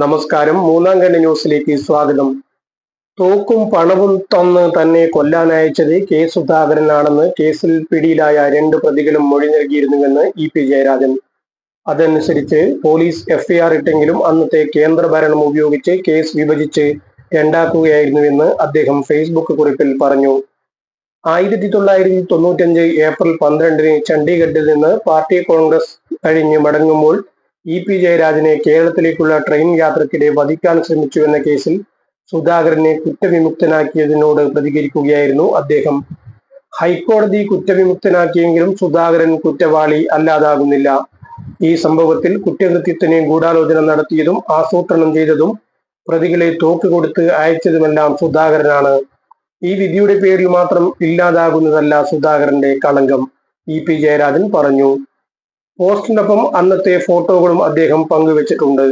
നമസ്കാരം. മൂന്നാം കണ്ണി ന്യൂസിലേക്ക് സ്വാഗതം. തോക്കും പണവും തന്ന് തന്നെ കൊല്ലാനയച്ചത് കെ സുധാകരനാണെന്ന് കേസിൽ പിടിയിലായ രണ്ട് പ്രതികളും മൊഴി നൽകിയിരുന്നുവെന്ന് ഇ പി ജയരാജൻ. അതനുസരിച്ച് പോലീസ് എഫ്ഐആർ ഇട്ടെങ്കിലും അന്നത്തെ കേന്ദ്ര ഭരണം ഉപയോഗിച്ച് കേസ് വിഭജിച്ച് രണ്ടാക്കുകയായിരുന്നുവെന്ന് അദ്ദേഹം ഫേസ്ബുക്ക് കുറിപ്പിൽ പറഞ്ഞു. ആയിരത്തി തൊള്ളായിരത്തി തൊണ്ണൂറ്റഞ്ച് ഏപ്രിൽ പന്ത്രണ്ടിന് ചണ്ഡീഗഡിൽ നിന്ന് പാർട്ടി കോൺഗ്രസ് കഴിഞ്ഞ് മടങ്ങുമ്പോൾ ഇ പി ജയരാജനെ കേരളത്തിലേക്കുള്ള ട്രെയിൻ യാത്രക്കിടെ വധിക്കാൻ ശ്രമിച്ചുവെന്ന കേസിൽ സുധാകരനെ കുറ്റവിമുക്തനാക്കിയതിനോട് പ്രതികരിക്കുകയായിരുന്നു അദ്ദേഹം. ഹൈക്കോടതി കുറ്റവിമുക്തനാക്കിയെങ്കിലും സുധാകരൻ കുറ്റവാളി അല്ലാതാകുന്നില്ല. ഈ സംഭവത്തിൽ കുറ്റകൃത്യത്തിന് ഗൂഢാലോചന നടത്തിയതും ആസൂത്രണം ചെയ്തതും പ്രതികളെ തോക്ക് കൊടുത്ത് അയച്ചതുമെല്ലാം സുധാകരനാണ്. ഈ വിധിയുടെ പേരിൽ മാത്രം ഇല്ലാതാകുന്നതല്ല സുധാകരന്റെ കളങ്കം ഇ പി ജയരാജൻ പറഞ്ഞു. പോസ്റ്റിനൊപ്പം അന്നത്തെ ഫോട്ടോകളും അദ്ദേഹം പങ്കുവച്ചിട്ടുണ്ട്.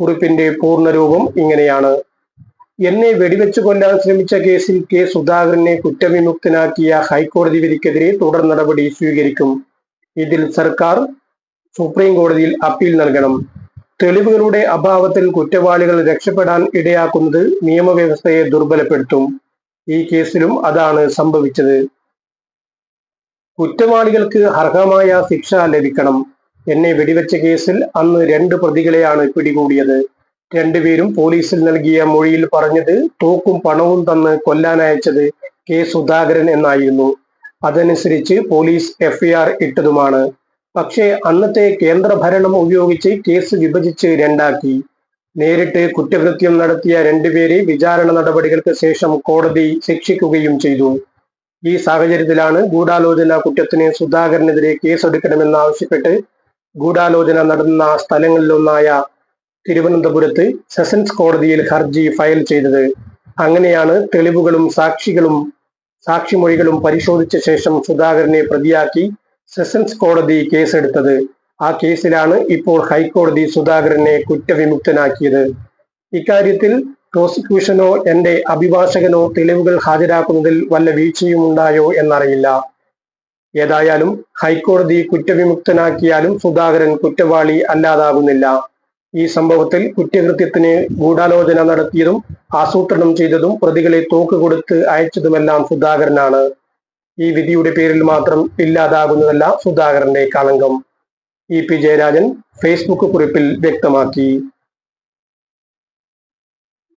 കുറിപ്പിന്റെ പൂർണരൂപം ഇങ്ങനെയാണ്. എന്നെ വെടിവെച്ചു കൊല്ലാൻ ശ്രമിച്ച കേസിൽ കെ. സുധാകരനെ കുറ്റവിമുക്തനാക്കിയ ഹൈക്കോടതി വിധിക്കെതിരെ തുടർ നടപടി സ്വീകരിക്കും. ഇതിൽ സർക്കാർ സുപ്രീം കോടതിയിൽ അപ്പീൽ നൽകണം. തെളിവുകളുടെ അഭാവത്തിൽ കുറ്റവാളികൾ രക്ഷപ്പെടാൻ ഇടയാക്കുന്നത് നിയമവ്യവസ്ഥയെ ദുർബലപ്പെടുത്തും. ഈ കേസിലും അതാണ് സംഭവിച്ചത്. കുറ്റവാളികൾക്ക് അർഹമായ ശിക്ഷ ലഭിക്കണം. എന്നെ വെടിവെച്ച കേസിൽ അന്ന് രണ്ട് പ്രതികളെയാണ് പിടികൂടിയത്. രണ്ടുപേരും പോലീസിൽ നൽകിയ മൊഴിയിൽ പറഞ്ഞത് തോക്കും പണവും തന്ന് കൊല്ലാനയച്ചത് കെ സുധാകരൻ എന്നായിരുന്നു. അതനുസരിച്ച് പോലീസ് എഫ്ഐആർ ഇട്ടതുമാണ്. പക്ഷേ അന്നത്തെ കേന്ദ്ര ഭരണം ഉപയോഗിച്ച് കേസ് വിഭജിച്ച് രണ്ടാക്കി. നേരിട്ട് കുറ്റകൃത്യം നടത്തിയ രണ്ടുപേരെ വിചാരണ നടപടികൾക്ക് ശേഷം കോടതി ശിക്ഷിക്കുകയും ചെയ്തു. ഈ സാഹചര്യത്തിലാണ് ഗൂഢാലോചന കുറ്റത്തിന് സുധാകരനെതിരെ കേസെടുക്കണമെന്നാവശ്യപ്പെട്ട് ഗൂഢാലോചന നടന്ന സ്ഥലങ്ങളിലൊന്നായ തിരുവനന്തപുരത്ത് സെഷൻസ് കോടതിയിൽ ഹർജി ഫയൽ ചെയ്തത്. അങ്ങനെയാണ് തെളിവുകളും സാക്ഷികളും സാക്ഷിമൊഴികളും പരിശോധിച്ച ശേഷം സുധാകരനെ പ്രതിയാക്കി സെഷൻസ് കോടതി കേസെടുത്തത്. ആ കേസിലാണ് ഇപ്പോൾ ഹൈക്കോടതി സുധാകരനെ കുറ്റവിമുക്തനാക്കിയത്. ഇക്കാര്യത്തിൽ പ്രോസിക്യൂഷനോ എന്റെ അഭിഭാഷകനോ തെളിവുകൾ ഹാജരാക്കുന്നതിൽ വല്ല വീഴ്ചയും ഉണ്ടായോ എന്നറിയില്ല. ഏതായാലും ഹൈക്കോടതി കുറ്റവിമുക്തനാക്കിയാലും സുധാകരൻ കുറ്റവാളി അല്ലാതാകുന്നില്ല. ഈ സംഭവത്തിൽ കുറ്റകൃത്യത്തിന് ഗൂഢാലോചന നടത്തിയതും ആസൂത്രണം ചെയ്തതും പ്രതികളെ തോക്ക് കൊടുത്ത് അയച്ചതുമെല്ലാം സുധാകരനാണ്. ഈ വിധിയുടെ പേരിൽ മാത്രം ഇല്ലാതാകുന്നതല്ല സുധാകരന്റെ കളങ്കം. ഇ പി ജയരാജൻ ഫേസ്ബുക്ക് കുറിപ്പിൽ വ്യക്തമാക്കി.